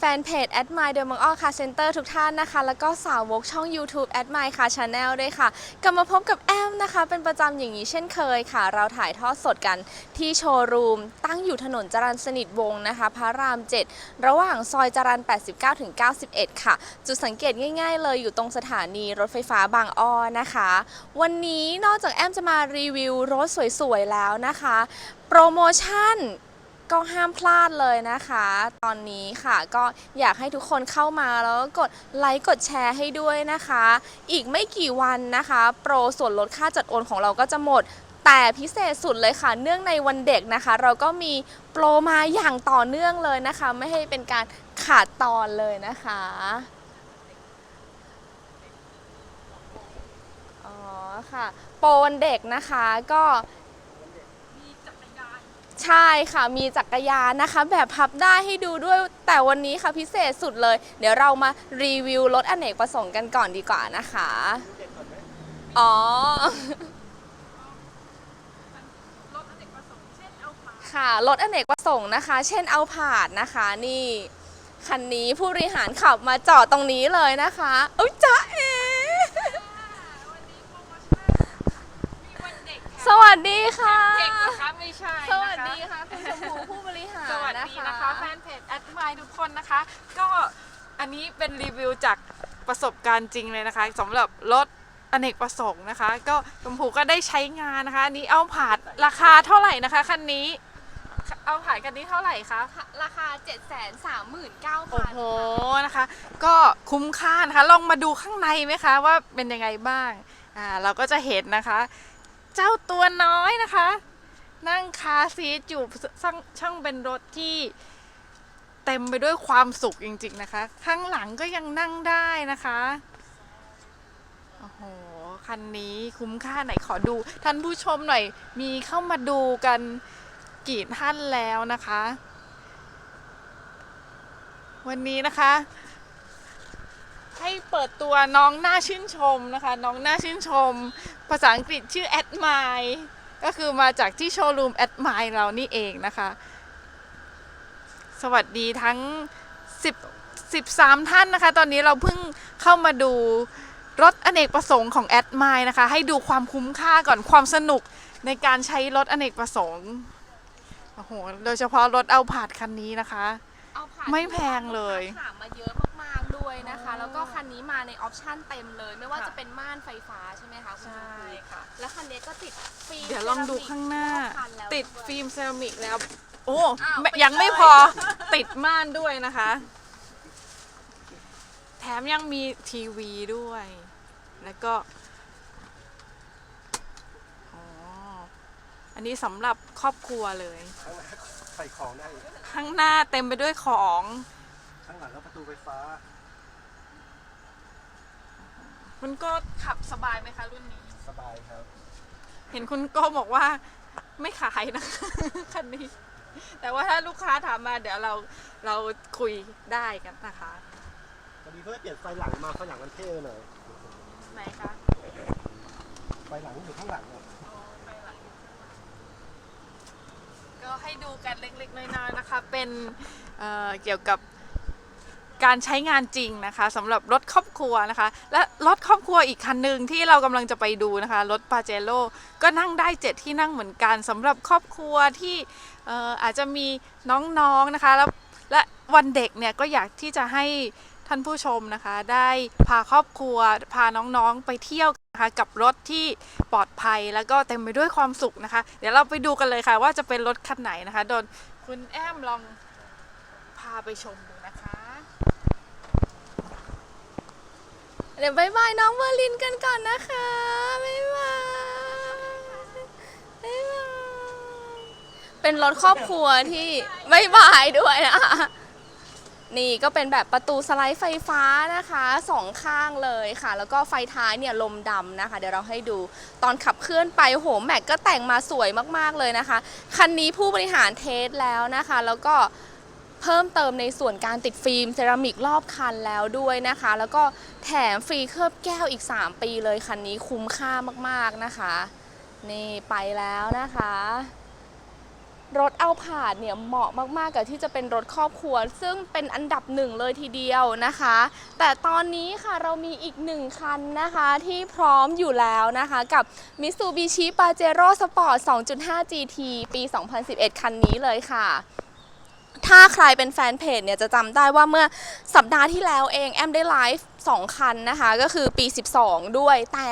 แฟนเพจ a d m i r e The m a n g a l Car Center ทุกท่านนะคะ แล้วก็สาวกช่อง YouTube a d m i r e Car Channel ด้วยค่ะ กลับมาพบกับแอมนะคะ เป็นประจำอย่างนี้เช่นเคยค่ะ เราถ่ายทอดสดกันที่โชว์รูม ตั้งอยู่ถนนจรัญสนิทวงศ์นะคะ พระราม 7 ระหว่างซอยจรัญ89ถึง91 ค่ะ จุดสังเกตง่ายๆเลยอยู่ตรงสถานีรถไฟฟ้าบางอ้อนะคะ วันนี้นอกจากแอมจะมารีวิวรถสวยๆแล้วนะคะ โปรโมชั่น ก็ห้ามพลาดเลยนะคะ ตอนนี้ค่ะก็อยากให้ทุกคนเข้ามาแล้วก็กดไลค์กดแชร์ให้ด้วยนะคะ อีกไม่กี่วันนะคะ โปรส่วนลดค่าจัดโอนของเราก็จะหมด แต่พิเศษสุดเลยค่ะ เนื่องในวันเด็กนะคะ เราก็มีโปรมาอย่างต่อเนื่องเลยนะคะ ไม่ให้เป็นการขาดตอนเลยนะคะอ๋อค่ะ โปรวันเด็กนะคะก็ ใช่ค่ะมีจักรยานนะคะ แบบพับได้ให้ดูด้วยแต่วันนี้ค่ะพิเศษสุดเลย เดี๋ยวเรามารีวิวรถอเนกประสงค์กันก่อนดีกว่านะคะ อ๋อ ค่ะรถอเนกประสงค์นะคะ เช่นเอาผาดนะคะนี่คันนี้ผู้บริหารขับมาจอดตรงนี้เลยนะคะ อุ้ยจ้าเอ ส วัสดีค่ะเด็กนะคะไม่ใช่สวัสนะคะดีค่ะ คุณชมพูผู้บริหารสวัสนะดีคะนะคะแฟนเพจแอดมายทุกคนนะคะ ก็อันนี้เป็นรีวิวจากประสบการณ์จริงเลยนะคะสำหรับรถอเนกประสงค์นะคะ ก็ชมพูก็ได้ใช้งานนะคะอันนี้เอาผาดราคาเท่าไหร่นะคะคันนี้ เอาผาดคันนี้เท่าไหร่คะราคา 7 3 9 0 0โอ้0โหนะคะ ก็คุ้มค่านะคะลองมาดูข้างในไหมคะ ว่าเป็นยังไงบ้างอ่าเราก็จะเห็นนะคะ เจ้าตัวน้อยนะคะ นั่งคาซีทอยู่ช่างเป็นรถที่เต็มไปด้วยความสุขจริง ๆ นะคะ ข้างหลังก็ยังนั่งได้นะคะโอ้โหคันนี้คุ้มค่าไหนขอดู ท่านผู้ชมหน่อยมีเข้ามาดูกันกี่ท่านแล้วนะคะ วันนี้นะคะ ให้เปิดตัวน้องหน่าชื่นชมนะคะ น้องหน่าชื่นชม ภาษาอังกฤษชื่อ admire ก็คือมาจากที่โชว์รูม admire เรานี่เองนะคะ สวัสดีทั้ง 10 13 ท่านนะคะ ตอนนี้เราเพิ่งเข้ามาดูรถอเนกประสงค์ของ admire นะคะ ให้ดูความคุ้มค่าก่อนความสนุกในการใช้รถอเนกประสงค์โอ้โหโดยเฉพาะรถเอาผาดคันนี้นะคะเอาผ่านไม่แพงเลย ถามมาเยอะมากๆ ด้วยนะคะ แล้วก็คันนี้มาในออปชั่นเต็มเลย ไม่ว่าค่ะจะเป็นม่านไฟฟ้าใช่ไหมคะคุณชมพูค่ะ แล้วคันนี้ก็ติดฟิล์มเดี๋ยวลองดูข้างหน้ารอบคันแล้วติดวยฟิล์มเซรามิกแล้ว โอ้อ้าวไม่ไปยังไม่เลยพอติดม่านด้วยนะคะ แถมยังมีทีวีด้วย แล้วก็อ๋ออันนี้สำหรับครอบครัวเลยข้างหน้าใส่ของได้ ข้างหน้าเต็มไปด้วยของ ข้างหลังก็ประตูไฟฟ้า คุณโก็ขับสบายไหมคะรุ่นนี้ สบายครับ เห็นคุณโก้บอกว่าไม่ขายนะคะ คันนี้ แต่ว่าถ้าลูกค้าถามมาเดี๋ยวเราเราคุยได้กันนะคะตอนนี้เพื่อเปลี่ยนไฟหลังมาไฟหลังมันเท่หน่อยไหนคะไฟหลังอยู่ข้างหลังเนี่ยก็ให้ดูกันเล็กๆน้อยๆนะคะ เป็นเอ่อเกี่ยวกับ การใช้งานจริงนะคะสำหรับรถครอบครัวนะคะ และรถครอบครัวอีกคันหนึ่งที่เรากำลังจะไปดูนะคะรถปาเจโร่ก็นั่งได้เจ็ดที่นั่งเหมือนกันสำหรับครอบครัวที่อออาจจะมีน้องๆนะคะแล้วและวันเด็กเนี่ยก็อยากที่จะให้ท่านผู้ชมนะคะ ได้พาครอบครัว พาน้องๆไปเที่ยวนะคะกับรถที่ปลอดภัยแล้วก็เต็มไปด้วยความสุขนะคะ เดี๋ยวเราไปดูกันเลยค่ะว่าจะเป็นรถคันไหนนะคะโดนคุณแอมลองพาไปชมดูนะคะ เดี๋ยวบายบายน้องเวอร์ลินกันก่อนนะคะบายบายบายบายเป็นรถครอบครัวที่บายบายด้วยนะคะนี่ก็เป็นแบบประตูสไลด์ไฟฟ้านะคะสองข้างเลยค่ะ แล้วก็ไฟท้ายเนี่ยลมดำนะคะ เดี๋ยวเราให้ดูตอนขับเคลื่อนไปโหแม็กก็แต่งมาสวยมากๆเลยนะคะ คันนี้ผู้บริหารเทสแล้วนะคะ แล้วก็ เพิ่มเติมในส่วนการติดฟิล์มเซรามิกรอบคันแล้วด้วยนะคะ แล้วก็แถมฟรีเคลือบแก้วอีก 3 ปีเลยคันนี้คุ้มค่ามากๆนะคะ นี่ไปแล้วนะคะ รถเอาผาดเนี่ยเหมาะมากๆกับที่จะเป็นรถครอบครัว ซึ่งเป็นอันดับหนึ่งเลยทีเดียวนะคะ แต่ตอนนี้ค่ะเรามีอีกหนึ่งคันนะคะที่พร้อมอยู่แล้วนะคะกับ Mitsubishi Pajero Sport 2.5 GT ปี 2011 คันนี้เลยค่ะ ถ้าใครเป็นแฟนเพจเนี่ยจะจำได้ว่าเมื่อสัปดาห์ที่แล้วเองแอมได้ไลฟ์2คันนะคะ ก็คือปี 12 ด้วยแต่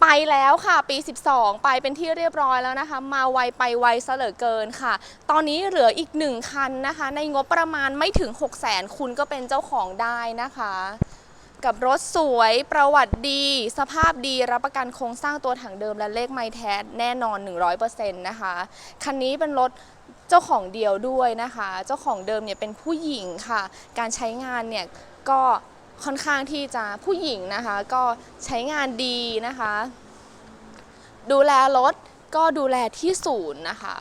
ไปแล้วค่ะปี 12 ไปเป็นที่เรียบร้อยแล้วนะคะ มาไวไปไวซะเหลือเกินค่ะ ตอนนี้เหลืออีก 1 คันนะคะ ในงบประมาณไม่ถึง 6 0 0 0 0คุณก็เป็นเจ้าของได้นะคะ กับรถสวยประวัติดี สภาพดีรับประกันโครงสร้างตัวถังเดิมและเลขไมล์แท้แน่นอน 100%นะคะ คันนี้เป็นรถ เจ้าของเดียวด้วยนะคะ เจ้าของเดิมเนี่ยเป็นผู้หญิงค่ะ การใช้งานเนี่ยก็ค่อนข้างที่จะผู้หญิงนะคะ ก็ใช้งานดีนะคะ ดูแลรถก็ดูแลที่ศูนย์นะคะ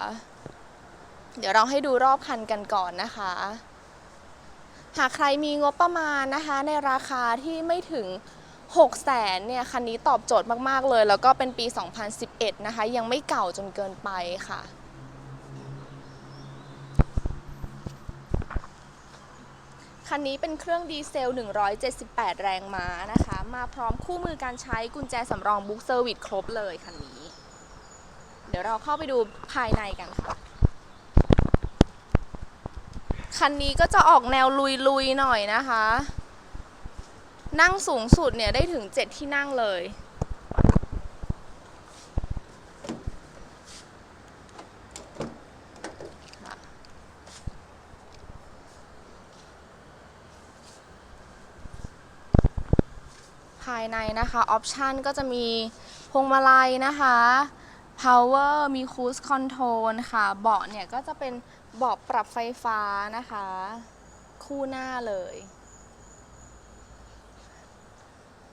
เดี๋ยวเราให้ดูรอบคันกันก่อนนะคะ หากใครมีงบประมาณนะคะ ในราคาที่ไม่ถึง6 0แสนเนี่ยคันนี้ตอบโจทย์มาก ๆ เลย แล้วก็เป็นปี 2011 นะคะ ยังไม่เก่าจนเกินไปค่ะ คันนี้เป็นเครื่องดีเซล 178 แรงม้านะคะ มาพร้อมคู่มือการใช้กุญแจสำรองบุ๊กเซอร์วิสครบเลยคันนี้ เดี๋ยวเราเข้าไปดูภายในกันค่ะ คันนี้ก็จะออกแนวลุยๆหน่อยนะคะ นั่งสูงสุดเนี่ยได้ถึง 7 ที่นั่งเลย ภายในนะคะออปชันก็จะมีพวงมาลัยนะคะ power มี cruise control ค่ะเบาะเนี่ยก็จะเป็นเบาะปรับไฟฟ้านะคะ คู่หน้าเลย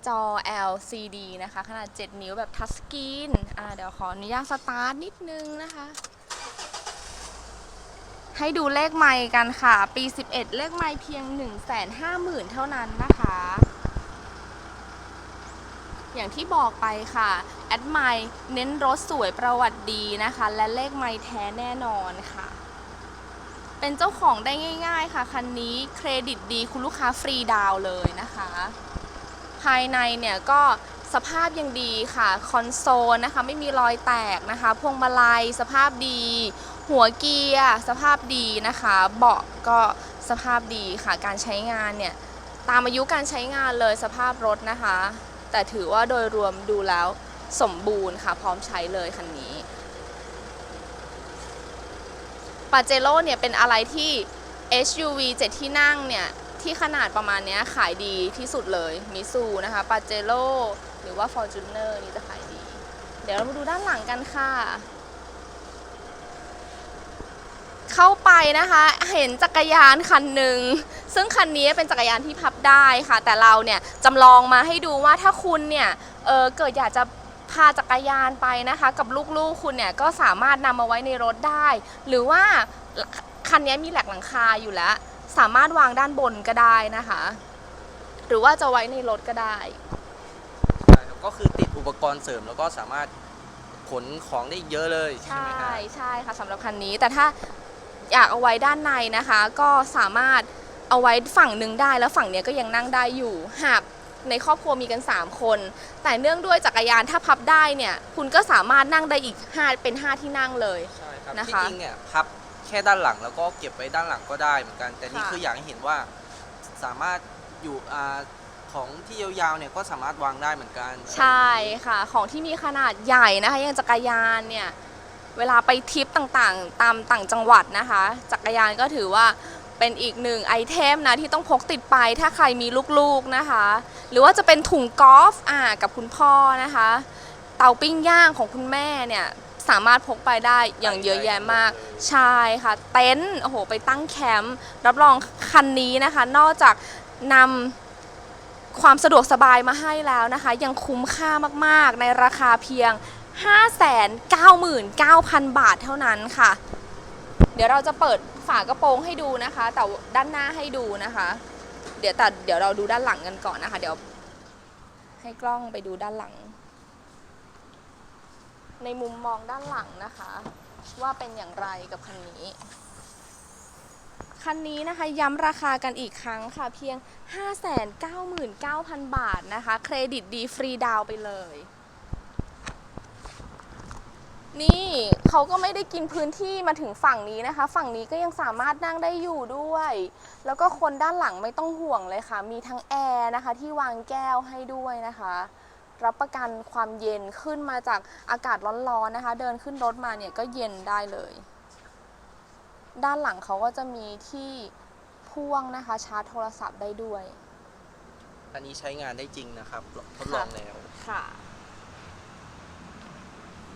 จอ LCD นะคะ ขนาด 7 นิ้วแบบทัชสกรีนอ่าเดี๋ยวขออนุญาตสตาร์ทนิดนึงนะคะ ให้ดูเลขไมค์กันค่ะ ปี 11 เลขไมค์เพียง 150,000 เท่านั้นนะคะ อย่างที่บอกไปค่ะแอดไมล์เน้นรถสวยประวัติดีนะคะ และเลขไมล์แท้แน่นอนค่ะ เป็นเจ้าของได้ง่าย ๆค่ะ คันนี้เครดิตดีคุณลูกค้าฟรีดาวเลยนะคะ ภายในเนี่ยก็สภาพยังดีค่ะ คอนโซลนะคะไม่มีรอยแตกนะคะ พวงมาลัยสภาพดี หัวเกียร์สภาพดีนะคะ เบาะก็สภาพดีค่ะ การใช้งานเนี่ย ตามอายุการใช้งานเลยสภาพรถนะคะ แต่ถือว่าโดยรวมดูแล้วสมบูรณ์ค่ะ พร้อมใช้เลยคันนี้ปาเจโร่เนี่ยเป็นอะไรที่ SUV 7 ที่นั่งเนี่ย ที่ขนาดประมาณเนี้ยขายดีที่สุดเลยมิซูนะคะปาเจโร่หรือว่า Fortuner นี่จะขายดี เดี๋ยวเรามาดูด้านหลังกันค่ะ เข้าไปนะคะ เห็นจักรยานคันหนึ่งซึ่งคันนี้เป็นจักรยานที่พับได้ค่ะ แต่เราเนี่ยจำลองมาให้ดูว่าถ้าคุณเนี่ยเออเกิดอยากจะพาจักรยานไปนะคะ กับลูกๆคุณเนี่ยก็สามารถนำมาไว้ในรถได้ หรือว่าคันนี้มีแหลกหลังคาอยู่แล้ว สามารถวางด้านบนก็ได้นะคะ หรือว่าจะไว้ในรถก็ได้ใช่ครับก็คือติดอุปกรณ์เสริมแล้วก็สามารถขนของได้เยอะเลยใช่ใช่ไหมครับใช่ค่ะสำหรับคันนี้แต่ถ้า อยากเอาไว้ด้านในนะคะ ก็สามารถเอาไว้ฝั่งหนึ่งได้แล้วฝั่งเนี้ยก็ยังนั่งได้อยู่ หากในครอบครัวมีกัน 3 คน แต่เนื่องด้วยจักรยานถ้าพับได้เนี่ย คุณก็สามารถนั่งได้อีก 5 เป็น 5 ที่นั่งเลย ใช่ครับนะคะที่จริงเนี่ยพับแค่ด้านหลังแล้วก็เก็บไว้ด้านหลังก็ได้เหมือนกัน แต่นี่ค่ะ คืออยากให้เห็นว่าสามารถอยู่อ่าของที่ยาวๆเนี่ยก็สามารถวางได้เหมือนกัน ใช่ค่ะ ของที่มีขนาดใหญ่นะคะ อย่างจักรยานเนี่ย เวลาไปทริปต่างๆ ตามต่างจังหวัดนะคะ จักรยานก็ถือว่าเป็นอีกหนึ่งไอเทมนะที่ต้องพกติดไปถ้าใครมีลูกๆนะคะ หรือว่าจะเป็นถุงกอล์ฟอ่ากับคุณพ่อนะคะ เตาปิ้งย่างของคุณแม่เนี่ยสามารถพกไปได้อย่างเยอะแยะมากใช่ค่ะ เต็นท์โอ้โหไปตั้งแคมป์รับรองคันนี้นะคะ นอกจากนำความสะดวกสบายมาให้แล้วนะคะ ยังคุ้มค่ามากๆ ในราคาเพียง 599,000 บาทเท่านั้นค่ะ เดี๋ยวเราจะเปิดฝากระโปรงให้ดูนะคะ แต่ด้านหน้าให้ดูนะคะ เดี๋ยวแต่เดี๋ยวเราดูด้านหลังกันก่อนนะคะ เดี๋ยว ให้กล้องไปดูด้านหลัง ในมุมมองด้านหลังนะคะ ว่าเป็นอย่างไรกับคันนี้คันนี้นะคะย้ำราคากันอีกครั้งค่ะ เพียง 599,000 บาทนะคะ เครดิตดีฟรีดาวไปเลย นี่เขาก็ไม่ได้กินพื้นที่มาถึงฝั่งนี้นะคะ ฝั่งนี้ก็ยังสามารถนั่งได้อยู่ด้วย แล้วก็คนด้านหลังไม่ต้องห่วงเลยค่ะ มีทั้งแอร์นะคะ ที่วางแก้วให้ด้วยนะคะ รับประกันความเย็นขึ้นมาจากอากาศร้อนๆนะคะ เดินขึ้นรถมาเนี่ยก็เย็นได้เลย ด้านหลังเขาก็จะมีที่พ่วงนะคะชาร์จโทรศัพท์ได้ด้วย อันนี้ใช้งานได้จริงนะครับ ทดลองแล้วค่ะ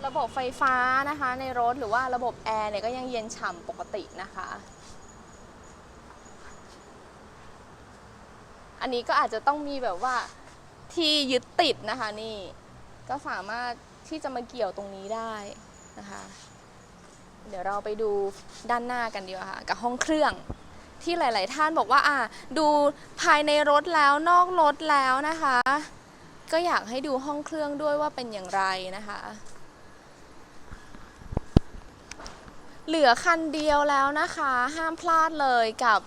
ระบบไฟฟ้านะคะในรถหรือว่าระบบแอร์เนี่ยก็ยังเย็นฉ่ำปกตินะคะ อันนี้ก็อาจจะต้องมีแบบว่าที่ยึดติดนะคะนี่ก็สามารถที่จะมาเกี่ยวตรงนี้ได้นะคะ เดี๋ยวเราไปดูด้านหน้ากันดีกว่าค่ะกับห้องเครื่องที่หลาย ๆ ท่านบอกว่าอะดูภายในรถแล้วนอกรถแล้วนะคะ ก็อยากให้ดูห้องเครื่องด้วยว่าเป็นอย่างไรนะคะ เหลือคันเดียวแล้วนะคะ ห้ามพลาดเลยกับ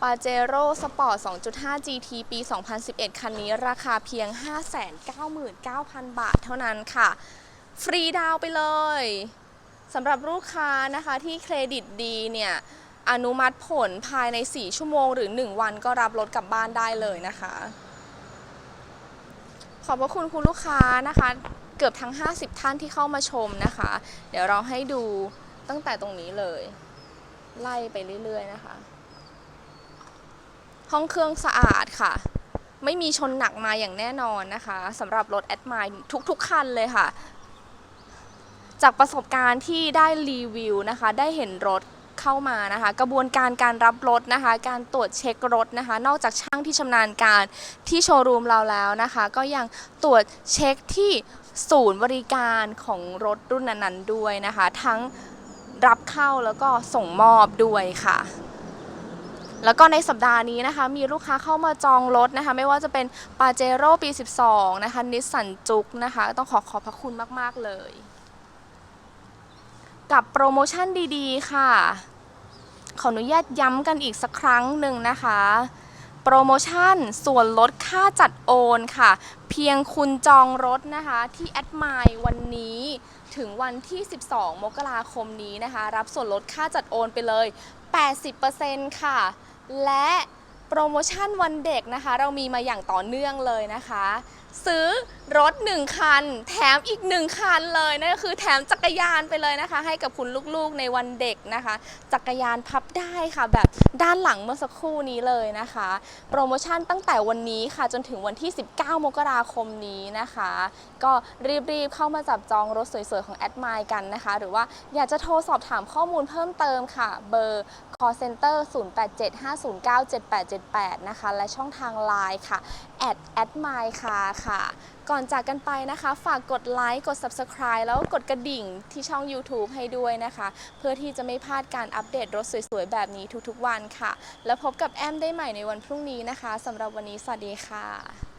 p a j e r o Sport 2.5 GT ปี 2011 คันนี้ราคาเพียง 599,000 บาทเท่านั้นค่ะ ฟรีดาวไปเลยสำหรับลูกค้านะคะที่เครดิตดีเนี่ย อนุมัติผลภายใน 4 ชั่วโมงหรือ 1 วันก็รับรถกลับบ้านได้เลยนะคะ ขอบพระคุณคุณลูกค้านะคะ เกือบทั้ง 50 ท่านที่เข้ามาชมนะคะ เดี๋ยวเราให้ดู ตั้งแต่ตรงนี้เลย ไล่ไปเรื่อยๆนะคะ ห้องเครื่องสะอาดค่ะ ไม่มีชนหนักมาอย่างแน่นอนนะคะสำหรับรถแอดมายทุกๆคันเลยค่ะ จากประสบการณ์ที่ได้รีวิวนะคะ ได้เห็นรถเข้ามานะคะ กระบวนการการรับรถนะคะ การตรวจเช็ครถนะคะ นอกจากช่างที่ชำนาญการที่โชว์รูมเราแล้วนะคะ ก็ยังตรวจเช็คที่ศูนย์บริการของรถรุ่นนั้นๆด้วยนะคะ ทั้ง รับเข้าแล้วก็ส่งมอบด้วยค่ะ แล้วก็ในสัปดาห์นี้นะคะ มีลูกค้าเข้ามาจองรถนะคะ ไม่ว่าจะเป็นปาเจโร่ปี 12 นะคะนิสสันจุกนะคะ ต้องขอขอบพระคุณมาก ๆ เลย กับโปรโมชั่นดีๆ ค่ะ ขออนุญาตย้ำกันอีกสักครั้งหนึ่งนะคะโปรโมชั่นส่วนลดค่าจัดโอนค่ะ เพียงคุณจองรถนะคะที่แอดมายวันนี้ ถึงวันที่ 12 มกราคมนี้นะคะ รับส่วนลดค่าจัดโอนไปเลย 80%ค่ะ และโปรโมชั่นวันเด็กนะคะ เรามีมาอย่างต่อเนื่องเลยนะคะ ซื้อรถ 1 คัน แถมอีก 1 คันเลยนั่นก็คือแถมจักรยานไปเลยนะคะ ให้กับคุณลูกๆในวันเด็กนะคะ จักรยานพับได้ค่ะ แบบด้านหลังเมื่อสักครู่นี้เลยนะคะ โปรโมชั่นตั้งแต่วันนี้ค่ะ จนถึงวันที่ 19 มกราคมนี้นะคะ ก็รีบๆเข้ามาจับจองรถสวยๆ ของแอดมายกันนะคะ หรือว่าอยากจะโทรสอบถามข้อมูลเพิ่มเติมค่ะ เบอร์ call center 0875097878 นะคะ และช่องทาง Line ค่ะ at a d m y c a r ค่ะ ก่อนจากกันไปนะคะ ฝากกดไลค์กด Subscribe แล้วก็กดกระดิ่งที่ช่อง YouTube ให้ด้วยนะคะ เพื่อที่จะไม่พลาดการอัปเดตรถสวยๆ แบบนี้ทุกๆวันค่ะ แล้วพบกับแอมได้ใหม่ในวันพรุ่งนี้นะคะสำหรับวันนี้สวัสดีค่ะ